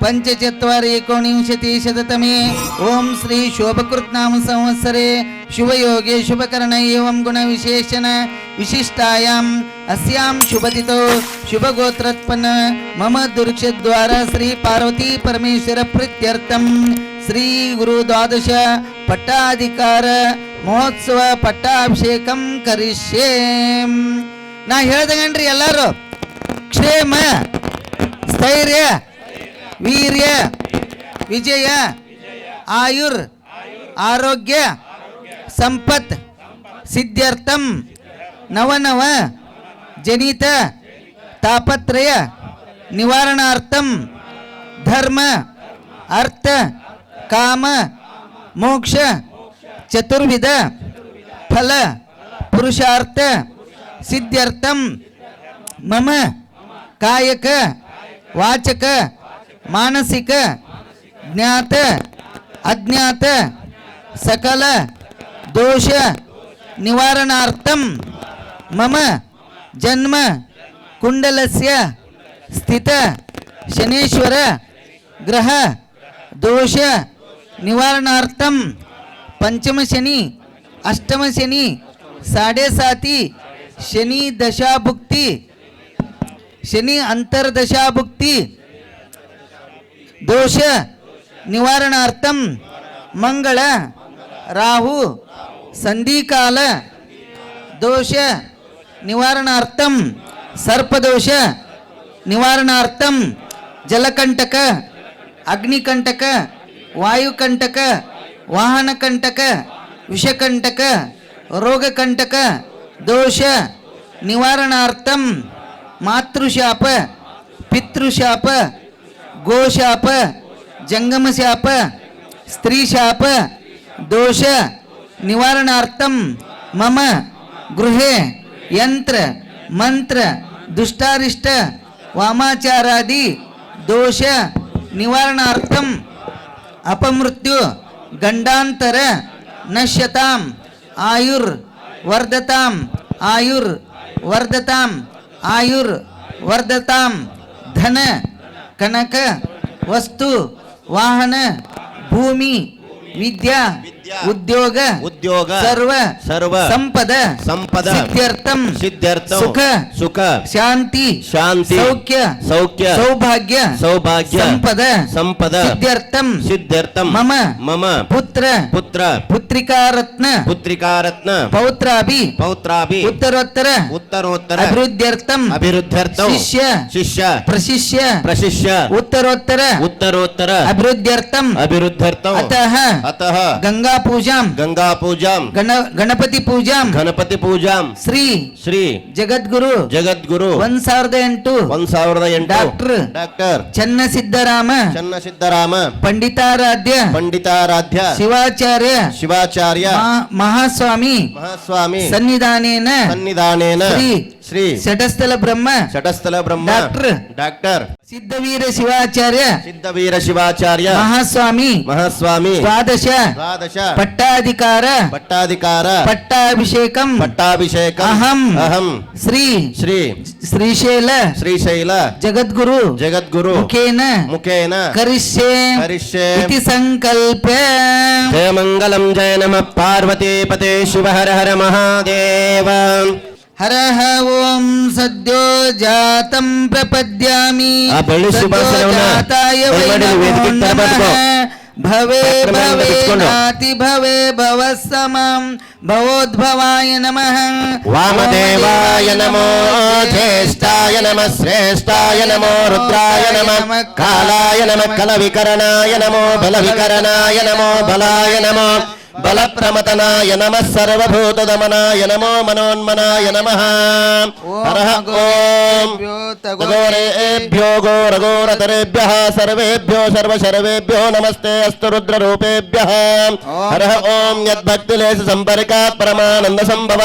पञ्चचत्वारि एकोनविंशति शततमे ॐ श्री शोभकृत्नाम संवत्सरे शुभयोगे शुभकर्ण एवं गुणविशेषण विशिष्टायाम् अस्यां शुभतिथौ शुभगोत्रोत्पन्न मम दुर्क्षद्वारा श्री पार्वती परमेश्वर प्रीत्यर्थं ಶ್ರೀ ಗುರು ದ್ವಾದಶ ಪಟ್ಟಾಧಿಕಾರ ಮಹೋತ್ಸವ ಪಟ್ಟಾಭಿಷೇಕಂ ಕರಿಷ್ಯೇ ನಾ ಹೇಳ್ದಂಗನ್ರಿ ಎಲ್ಲರೂ ಕ್ಷೇಮ ಸ್ಥೈರ್ಯ ವೀರ್ಯ, ವಿಜಯ, ಆಯುರ್, ಆರೋಗ್ಯ, ಸಂಪತ್, ಸಿದ್ಧಾರ್ಥಂ, ನವನವ, ಜನಿತ, ತಾಪತ್ರಯ, ನಿವಾರಣಾರ್ಥಂ, ಧರ್ಮ, ಅರ್ಥ, ಕಾಮ, ಮೋಕ್ಷ, ಚತುರ್ವಿಧ, ಫಲ, ಪುರುಷಾರ್ಥ, ಸಿದ್ಧಾರ್ಥಂ, ಮಮ, ಕಾಯಕ, ವಾಚಕ ಮಾನಸಿಕ ಜ್ಞಾತ ಅಜ್ಞಾತ ಸಕಲ ದೋಷ ನಿವಾರಣಾರ್ಥಂ ಮಮ ಜನ್ಮ ಕುಂಡಲಸ್ಯ ಸ್ಥಿತ ಶನೇಶ್ವರ ಗ್ರಹ ದೋಷ ನಿವಾರಣಾರ್ಥಂ पंचम शनी अष्टम शनी साडेसाती शनी दशाभुक्ती शनी अंतर्दशाभुक्ती ದೋಷ, ನಿವಾರಣಾರ್ಥಂ, ಮಂಗಳ, ರಾಹು, ಸಂಧಿಕಾಲ, ದೋಷ, ನಿವಾರಣಾರ್ಥಂ, ಸರ್ಪದೋಷ, ನಿವಾರಣಾರ್ಥಂ, ಜಲಕಂಟಕ, ಅಗ್ನಿಕಂಟಕ, ವಾಯುಕಂಟಕ, ವಾಹನಕಂಟಕ, ವಿಷಕಂಟಕ, ರೋಗಕಂಟಕ, ದೋಷ, ನಿವಾರಣಾರ್ಥಂ, ಮಾತೃಶಾಪ, ಪಿತೃಶಾಪ गोशाप, जंगम शाप स्त्री शाप, दोष निवारणार्थम मम, गृह यंत्र मंत्र, दुष्टारिष्ट, वामाचारादि, दोष निवारणार्थम अपमृत्यु, गंडांतर, नश्यताम आयुर्वर्धता आयुर्, वर्धताम वर्धताम, धन कनक वस्तु वाहन भूमि विद्या ಉದ್ಯೋಗ ಉದ್ಯೋಗ ಸರ್ವ ಸರ್ವ ಸಂಪದ ಸಂಪದ ಸಿದ್ಧಾರ್ಥಂ ಸಿದ್ಧಾರ್ಥ ಸುಖ ಸುಖ ಶಾಂತಿ ಶಾಂತಿ ಸೌಖ್ಯ ಸೌಖ್ಯ ಸೌಭಾಗ್ಯ ಸೌಭಾಗ್ಯ ಸಂಪದ ಸಂಪದ ಸಿದ್ಧಾರ್ಥಂ ಸಿದ್ಧಾರ್ಥಂ ಮಮ ಮಮ ಪುತ್ರ ಪುತ್ರ ಪುತ್ರಿಕಾರತ್ನ ಪುತ್ರಿಕಾರತ್ನ ಪೌತ್ರಾಭಿ ಪೌತ್ರಾಭಿ ಉತ್ತರೋತ್ತರ ಉತ್ತರೋತ್ತರ ಅಭಿವೃದ್ಧರ್ಥಂ ಅಭಿವೃದ್ಧರ್ಥಂ ಶಿಷ್ಯ ಶಿಷ್ಯ ಪ್ರಶಿಷ್ಯ ಪ್ರಶಿಷ್ಯ ಉತ್ತರೋತ್ತರ ಉತ್ತರೋತ್ತರ ಅಭಿವೃದ್ಧರ್ಥಂ ಅಭಿವೃದ್ಧರ್ಥಂ ಅತಃ ಅತಃ ಗಂಗಾ गंगा पूजा गंगा पूजा गणपति पूजा गणपति पूजा श्री। श्री। जगद्गुरु। जगद्गुरु। वन सवि वन सवि डॉक्टर। डॉक्टर। चन्न सिद्धराम चन्न सिद्धराम पंडिताराध्य। पंडिताराध्य। शिवाचार्य। शिवाचार्य। महास्वामी। महास्वामी। सन्निधान सन्निधान श्री। श्री। षटस्थल ब्रह्म। षटस्थल ब्रह्म। डॉक्टर। डॉक्टर। सिद्धवीर शिवाचार्य। सिद्धवीर शिवाचार्य। महास्वामी। महास्वामी। द्वादश। द्वादश। పట్టాధికార. పట్టాధికార. పట్టాభిషేకం. పట్టాభిషేకం. అహం. అహం. శ్రీ. శ్రీ. శ్రీశైల. శ్రీశైల. జగద్గురు. జగద్గురు. ముఖేన. ముఖేన. కరిష్యే. కరిష్యే. ఇది సంకల్పే జయ మంగళం జయ నమ పార్వతీపతే శివ హర హర మహాదేవ హర ओम సద్యో జాతం ప్రపద్యామి सद्यो जाताय वै భవే భవే నాతి భవే భవ సమం భవోద్భవాయ నమ. వామదేవాయ నమో జ్యేష్ఠాయ నమ. శ్రేష్టాయ నమో రుద్రాయ నమ. కాలాయ నమ. కల వికరణాయ నమో బల వికరణాయ నమో బలాయ నమో. బలప్రమతనాయ నమ సర్వభూతదమనాయ నమో మనోన్మనాయ నమ. హరః ఓం. గోరేభ్యో గోరగోరతరేభ్య సర్వేభ్యో సర్వశర్వేభ్యో నమస్తే అస్తు రుద్రరూపేభ్య. హరః ఓం యద్భక్తిలేశ సంపర్క పరమానంద సంభవ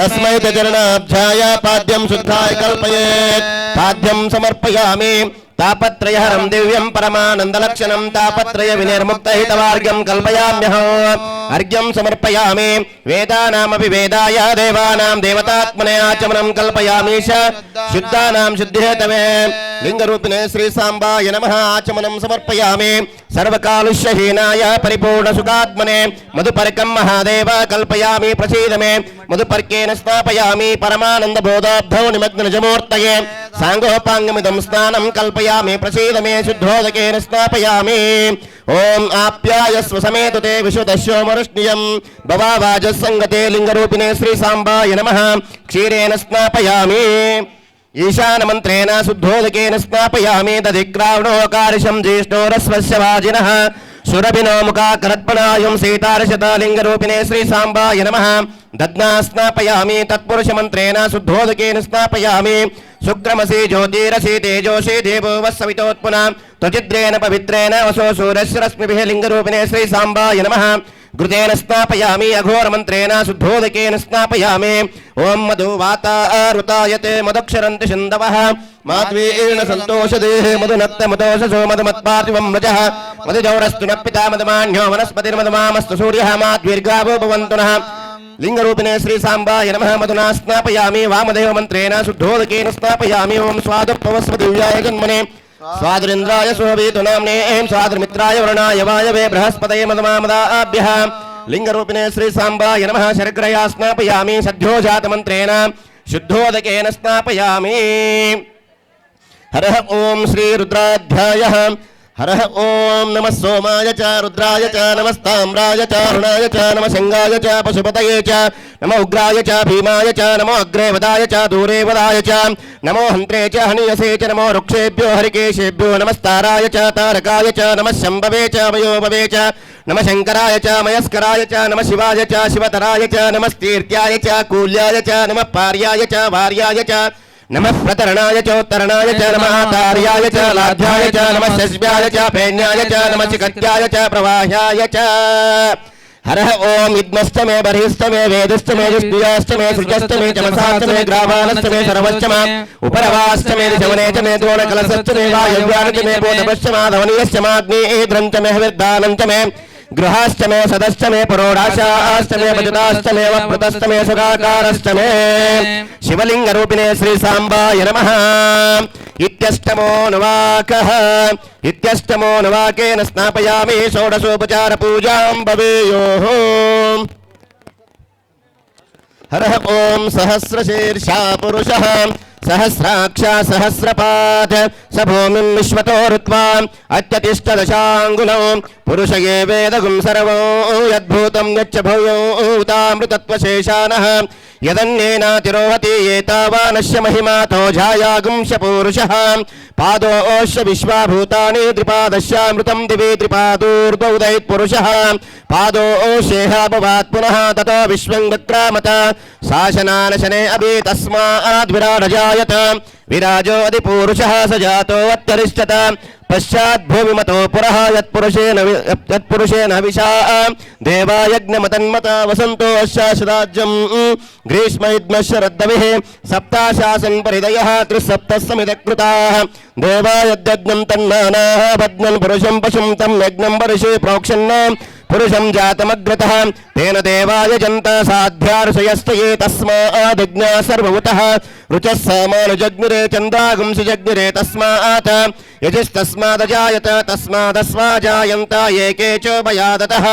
తస్మై చరణాభ్యాయ పాద్యం శుద్ధాయ కల్పయేత్ పాద్యం సమర్పయామి. तापत्रयहरं दिव्यं परमानन्दलक्षणं तापत्रयविनिर्मुक्तहितवार्घ्यं कल्पयाम्यहम् अर्घ्यं समर्पयामि वेदानामपि वेदाय देवानां देवतात्मने आचमनं कल्पयामीश शुद्धानां शुद्धिहेतवे लिङ्गरूपिणे श्रीसाम्बाय नमः आचमनं समर्पयामि सर्वकालुष्यहीनाय परिपूर्णसुखात्मने मधुपर्कं महादेव कल्पयामि प्रसीद मे मधुपर्केण स्थापयामि परमानन्दबोधाब्धौ निमग्नजमूर्तये साङ्गोपाङ्गमिदं स्नानं कल्पयामि प्रसीद मे शुद्धोदकेन स्नापयामि ॐ आप्यायस्व समेत ते विशुदशोमरुष्णियं भवावाजः लिङ्गरूपिणे श्रीसाम्बाय नमः क्षीरेण स्नापयामि ईशानमन्त्रेण शुद्धोदकेन स्नापयामि दधिग्रावणोकारिशं ज्येष्ठोरस्वस्य वाजिनः सुरभिनो सीतारशतालिङ्गरूपिणे श्रीसाम्बाय नमः स्नापयामि तत्पुरुषमन्त्रेण शुद्धोदकेन स्नापयामि शुक्रमसि ज्योतिरसि तेजोषि देवो वत्सवितोत्पुना त्वचिद्रेण पवित्रेण वसो सूरस्य रश्मिभिः लिङ्गरूपिणे श्रीसाम्बाय नमः घृतेन स्नापयामि अघोरमन्त्रेण शुद्धोदकेन स्नापयामि ॐ मधु वातारुतायते मदक्षरन्ति सिन्धवः माध्वीर्ण सन्तोषदेः मधुनक्तमतोषसो मधुमत्पार्थिवं रजः मधुजौरस्तु न पिता मधुमान्यो वनस्पतिर्मधुमामस्तु सूर्यः माध्वीर्गावो भवन्तु नः लिङ्गरूपिणे श्रीसाम्बाय नमः मधुना स्नापयामि वामदेवमन्त्रेण शुद्धोदकेन स्नापयामि ॐ स्वादुपवस्वदिव्याय जन्मने स्वादुरिन्द्राय शोभेतु नाम्ने ऐं स्वादुर्मित्राय वरुणाय वायवे बृहस्पतये मदमामदाभ्यः लिङ्गरूपिणे श्रीसाम्बाय नमः शर्करया स्नापयामि सद्योजातमन्त्रेण शुद्धोदकेन स्नापयामि हरः ॐ श्रीरुद्राध्यायः हरः ॐ नमः सोमाय च, रुद्राय च, नमस्ताम्राय च च, नम शङ्गाय च, पशुपतये च, नमो उग्राय च, भीमाय च, नमो अग्रे वदाय च दूरे वदाय च, नमो हन्त्रे च, हनीयसे च, नमो वृक्षेभ्यो हरिकेशेभ्यो नमस्ताराय च, तारकाय च, नमः शम्भवे च, वयोभवे च, नमः शङ्कराय च, मयस्कराय च, नमः शिवाय च, शिवतराय च नमस्तीर्त्याय च, कूल्याय च, नमः पार्याय च, वार्याय च नमः प्रतरणाय चोत्तरणाय च नमः तार्याय च लाध्याय च नमः च फेन्याय च नमः च प्रवाह्याय च। हरः विद्मश्च मे बर्हिश्च मे वेदश्च मे जुष्टियाश्च मे सृजश्च मे चमसाश्च मे मे सर्वश्च मा उपरवाश्च मे च मे द्रोणकलशश्च मे वायव्यान् च मे बोधपश्च च मे हविर्दानं च मे। गृहाश्च मे सदश्च मे पुरोडाशाश्च मे भजताश्च मे वप्रतश्च मे सुखाकारश्च मे शिवलिङ्गरूपिणे श्रीसाम्बाय नमः इत्यष्टमोऽनुवाकः इत्यष्टमोऽनुवाकेन स्नापयामि षोडशोपचारपूजां भवेयोः हरः ॐ सहस्रशीर्षा पुरुषः सहस्राक्षा सहस्रपात् स भूमिं विश्वतो ऋत्वा अत्यतिष्ठदशाङ्गुलौ పురుషయే వేదగుం సర్వం గచ్చ భూయోతామృతత్వశేషాన యదన్యేనాతిరోహతి ఏతావానశ్య మహిమాతో ఝాయాగుంశ పూరుష పాదోశ విశ్వాభూతాని త్రిపాదశ్యామృతం దివి త్రిపాదూర్దౌదైత్పురుష పాదోశేహాపవాత్ పునః తతో విశ్వం గక్రామత శాసనానశనే అభి తస్మాద్విరాజాయత विराजोऽधिपूरुषः स जातो अत्यरिष्टत पश्चाद्भूमिमतो पुरः यत्पुरुषेण यत्पुरुषेण विशा देवायज्ञमतन्मत वसन्तो शाश्वराज्यम् ग्रीष्म इद्मशरद्दविः सप्ताशासन् परिदयः त्रिसप्तसमिदकृताः। देवायद्यज्ञं तन्मानाः भग्नं पुरुषं पशुं तं यज्ञं वर्षे प्रोक्षन्। पुरुषं जातमग्रतः, तेन देवाय जन्त साध्यार्षयस्तये तस्मादज्ञा सर्वभूतः। रुचः सामानुजग्निरे चन्द्रागुंसि जग्निरे तस्मात्। यजिस्तस्मादजायत तस्मादस्माजायन्त एके च वयादतः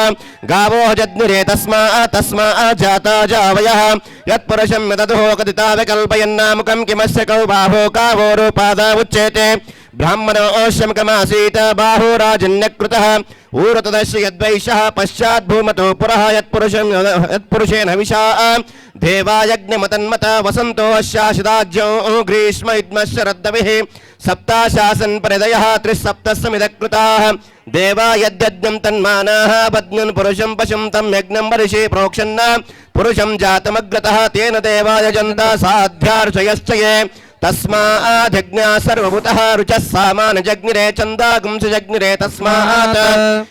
गावो जग्निरे तस्मात् तस्मात् जाता जावयः। यत्पुरुषं यदधो कथिता विकल्पयन्नामुकं किमस्य कौ बाहो, कावो रूपादा उच्यते। ब्राह्मणोऽश्यमकमासीत् बाहो राजन्यकृतः ऊरतदस्य यद्वैषः पश्चाद्भूमतो पुरः यत्पुरुषं यत्पुरुषेण विशा। देवायज्ञमतन्मत, वसन्तो शाश्वदाज्यो ग्रीष्म इद्मशरद्दविः सप्ताशासन् परिदयः, त्रिसप्तसमिदकृताः। देवा यद्यज्ञं तन्मानाः बध्नन् पुरुषं पशुं तं यज्ञं वर्षे प्रोक्षन्न। पुरुषं जातमग्रतः, तेन देवाय जन्ता साध्यार्चयश्च ये। तस्मादज्ञा सर्वभूतः रुचः सामानजग्निरे चन्दागुंस जग्निरे तस्मात्।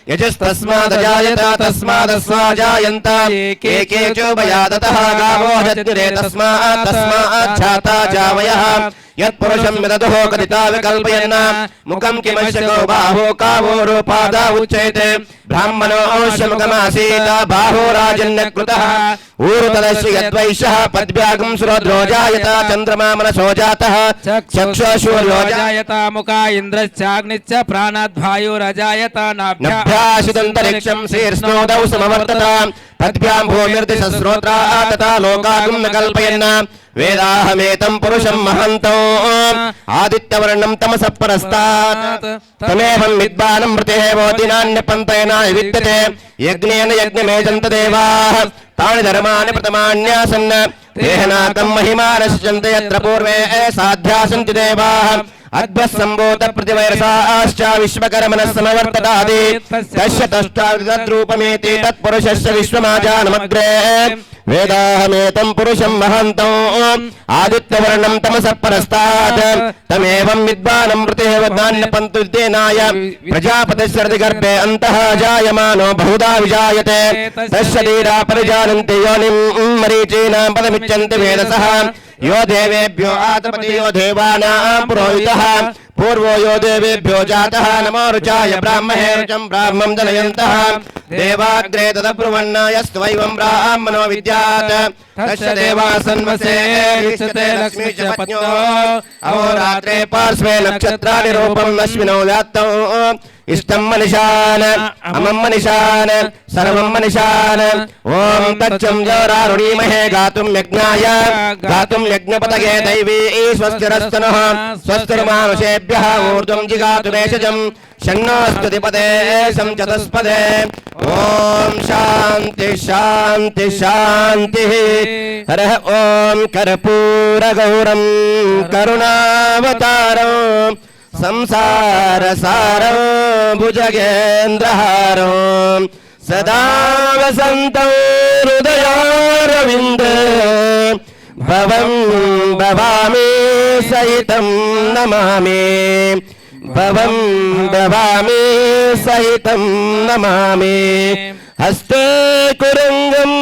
यजस्तस्मादजायत के एके चोभयादतः गावो जग्निरे तस्मात् जावयः। యత్పురుషం విదదుహో కదితా వికల్పయన్న ముఖం కిమశకో బాహో కావో రూపాదా ఉచ్యతే బ్రాహ్మణో ఔషముఖమాసీత బాహో రాజన్న కృతః ఊరుతలస్య యద్వైశః పద్భ్యాగం సురద్రోజాయత చంద్రమా మనసో జాతః చక్షుషూర్యో జాయత ముఖా ఇంద్రశ్చాగ్నిశ్చ ప్రాణాద్వాయురజాయత నాభ్యాశిదంతరిక్షం శీర్ష్ణోదౌ సమవర్తత పద్భ్యాం భూమిర్దిశ శ్రోత్రా తథా లోకాగం న కల్పయన్న వేదాహమేతం పురుషం మహంతం. ఆదిత్యవర్ణం తమస పరస్తాత్. తమేవం విద్వానం మృతిహేవోదినాన్య పంతేనాయ విద్యతే. యజ్ఞేన యజ్ఞమేజంత దేవాః తాని ధర్మాని ప్రథమాన్యాసన్. దేహనాకం మహిమానశ్చంత యత్ర పూర్వే సాధ్యాసంతి దేవాః. అద్భుతసంభూత ప్రతివైరసాశ్చ విశ్వకరమన సమవర్తతాది తస్య తష్టావిదద్రూపమేతి తత్పురుషస్య విశ్వమాజానమగ్రే. వేదాహమేతం పురుషం మహంతం. ఆదిత్యవర్ణం తమసపరస్తాత్ తమేవం విద్వానం మృతేవ జ్ఞానపంతుద్దేనాయ ప్రజాపతిశరది గర్భే అంతః జాయమానో బహుధా విజాయతే. తశరీరా పరిజానంతి యోనిం మరీచీనాం పదమిచ్చంతి వేదసః. यो देवेभ्यो आतपति यो देवानां पुरोहितः। पूर्वो यो देवेभ्यो जातः। नमो रुचाय ब्राह्मणे रुचं ब्राह्मं जनयन्तः। देवाग्रे तदब्रुवन्न यस्त्वैवं ब्राह्मणो विद्यात्। तस्य देवासन्वसे इष्यते लक्ष्मी च पत्न्यो। अहोरात्रे पार्श्वे नक्षत्राणि रूपम् अश्विनौ व्यात्तौ इष्टं मनिषान् अमं मनिषान् सर्वं मनिषान् ॐ तच्चं जोरारुणीमहे गातुं यज्ञाय गातुं यज्ञपतगे दैवी स्वस्तिरस्तनः स्वस्तिर्मानुषेभ्यः ऊर्ध्वं जिगातु भेषजम् षण्णोऽस्तुतिपदे शं चतुष्पदे ॐ शान्ति शान्ति शान्तिः हरः ॐ कर्पूरगौरं करुणावतारम् संसारसारो भुजगेन्द्रहारो सदा वसन्तं हृदयारविन्द भवं भवामि सहितं नमामि भवं भवामि सहितं नमामि हस्ते कुरङ्गं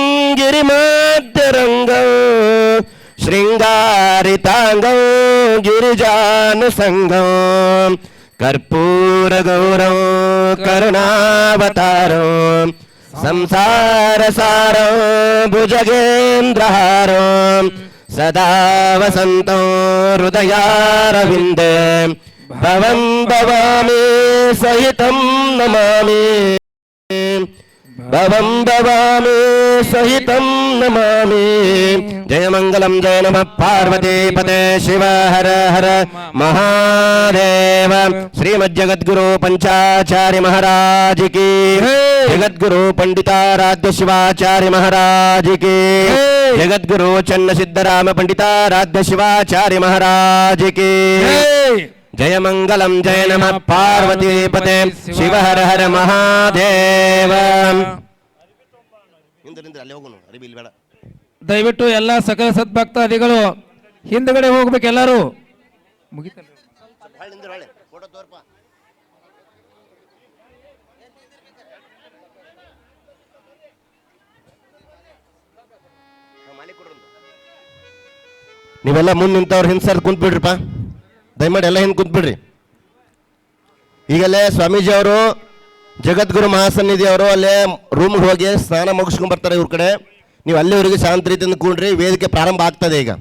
गिरिमाद्यरङ्गम् శృంగారితాంగం గిరిజాను సంగం కర్పూర గౌరం కరుణావతారం సంసార సారం భుజగేంద్రహారం సదా వసంతం హృదయారవిందే భవం భవామి సహితం నమామి भवामि सहितं नमामि। जय मङ्गलं जय नमः पार्वतीपते शिव हर हर महादेव। श्रीमज्जगद्गुरु पञ्चाचार्य महाराज की जगद्गुरु पंडिताराध्य शिवाचार्य महाराज की जगद्गुरु चन्न सिद्धराम पंडिताराध्य शिवाचार्य महाराज की जय। मंगलम जय नमः पार्वती पते शिव हर हर महादेव। ನಿಂದ್ರೆ ಅಲ್ಲೇ ಹೋಗೋಣ ಅರಿಬಿ ಇಲ್ಲಿ ಬೇಡ ದಯವಿಟ್ಟು ಎಲ್ಲ ಸಕಲ ಸದ್ಭಕ್ತಾದಿಗಳು ಹಿಂದ್ಗಡೆ ಹೋಗ್ಬೇಕು ಎಲ್ಲರೂ. ಮುಗಿತ ಭಾಳ ನಿಂದ್ರೆ ಹೊಳೆ ಫೋಟೋ ತೋರ್ಪ. ನೀವೆಲ್ಲ ಮುಂದೆ ನಿಂತವ್ರು ಹಿಂದೆ ಸರ್ ಕುಂತ್ಬಿಡ್ರಿಪ್ಪ. ದಯಮಾಡಿ ಎಲ್ಲ ಹಿಂದೆ ಕುಂತ್ಬಿಡ್ರಿ. ಈಗಲೇ ಸ್ವಾಮೀಜಿ ಅವರು ಜಗದ್ಗುರು ಮಹಾಸನ್ನಿಧಿ ಅವರು ಅಲ್ಲೇ ರೂಮ್ಗೆ ಹೋಗಿ ಸ್ನಾನ ಮುಗಿಸ್ಕೊಂಡು ಬರ್ತಾರೆ ಇವ್ರ ಕಡೆ. ನೀವು ಅಲ್ಲಿವರೆಗೂ ಶಾಂತ ರೀತಿಯಿಂದ ಕೂಡ್ರಿ, ವೇದಿಕೆ ಪ್ರಾರಂಭ ಆಗ್ತದೆ ಈಗ.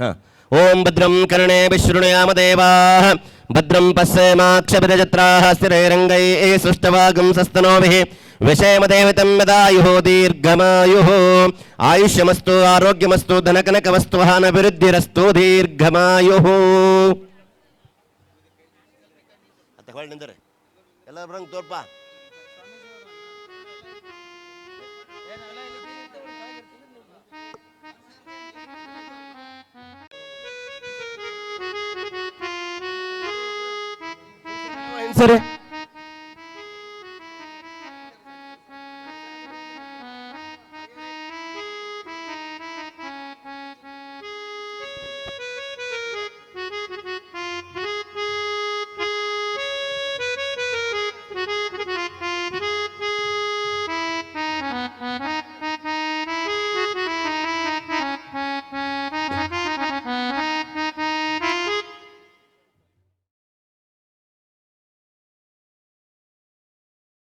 ಹಾಂ. ಓಂ ಭದ್ರಂ ಕರ್ಣೇ ವಿಶೃಣಯಾಮ ದೇವಾ. ಭದ್ರಂ ಪಶ್ಯೇಮಾಕ್ಷಭಿರಜತ್ರಾ ಸ್ಥಿರೈರಂಗೈ ಸೃಷ್ಟವಾಗಂ ಸಸ್ತನೋಭಿಃ. ವಿಷಯಮ ದೇವತಂ ಯದಾಯುಃ ದೀರ್ಘಮಾಯುಃ ಆಯುಷ್ಯಮಸ್ತು, ಆರೋಗ್ಯಮಸ್ತು, ಧನಕನಕವಸ್ತು ಹೇಳಿ ದೀರ್ಘಮಾಯುಃ ಎಲ್ಲ ಬರಂಗ್ ತೋರ್ಪ ಸರಿ?